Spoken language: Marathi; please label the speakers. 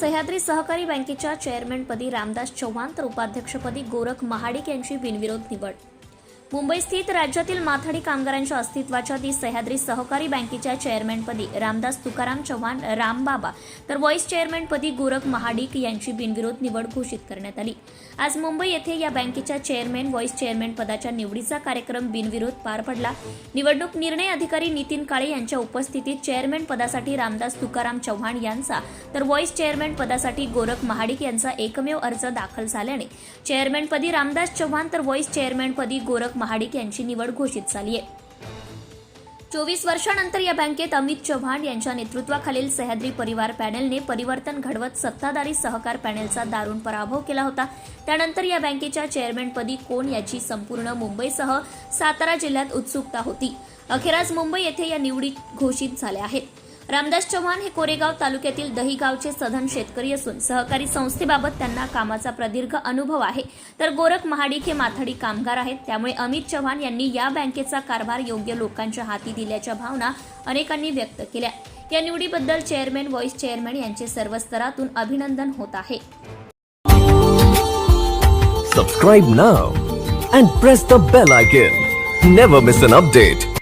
Speaker 1: सह्याद्री सहकारी बँकेच्या चेअरमॅनपदी रामदास चव्हाण तर उपाध्यक्षपदी गोरख महाडिक यांची बिनविरोध निवड. मुंबई स्थित राज्यातील माथाडी कामगारांच्या अस्तित्वाच्या ती सह्याद्री सहकारी बँकेच्या चेअरमॅनपदी रामदास तुकाराम चव्हाण रामबाबा तर व्हाईस चेअरमॅनपदी गोरख महाडिक यांची बिनविरोध निवड घोषित करण्यात आली. आज मुंबई येथे या बँकेच्या चेअरमॅन व्हाईस चेअरमॅन पदाच्या निवडीचा कार्यक्रम बिनविरोध पार पडला. निवडणूक निर्णय अधिकारी नितीन काळे यांच्या उपस्थितीत चेअरमॅन पदासाठी रामदास तुकाराम चव्हाण यांचा तर व्हाईस चेअरमॅन पदासाठी गोरख महाडिक यांचा एकमेव अर्ज दाखल झाल्याने चेअरमॅनपदी रामदास चव्हाण तर व्हाईस चेअरमॅनपदी गोरख महाडिक यांची निवड घोषित झाली आहे. चोवीस वर्षानंतर या बँकेत अमित चव्हाण यांच्या नेतृत्वाखालील सह्याद्री परिवार पॅनेलने परिवर्तन घडवत सत्ताधारी सहकार पॅनेलचा दारुण पराभव केला होता. त्यानंतर या बँकेच्या चेअरमॅनपदी कोण याची संपूर्ण मुंबईसह सातारा जिल्ह्यात उत्सुकता होती. अखेर आज मुंबई येथे या निवडी घोषित झाल्या आहेत. रामदास चव्हाण हे कोरेगाव तालुक्यातील दहिगावचे सधन शेतकरी असून सहकारी संस्थेबाबत त्यांना कामाचा प्रदीर्घ अनुभव आहे. तर गोरख महाडिक हे माथाडी कामगार आहेत. त्यामुळे अमित चव्हाण यांनी या बँकेचा कारभार योग्य लोकांच्या हाती दिल्याच्या भावना अनेकांनी व्यक्त केल्या. या निवडीबद्दल चेअरमॅन व्हाईस चेअरमॅन यांचे सर्व स्तरातून अभिनंदन होत आहे.
Speaker 2: Subscribe now and press the bell icon never miss an update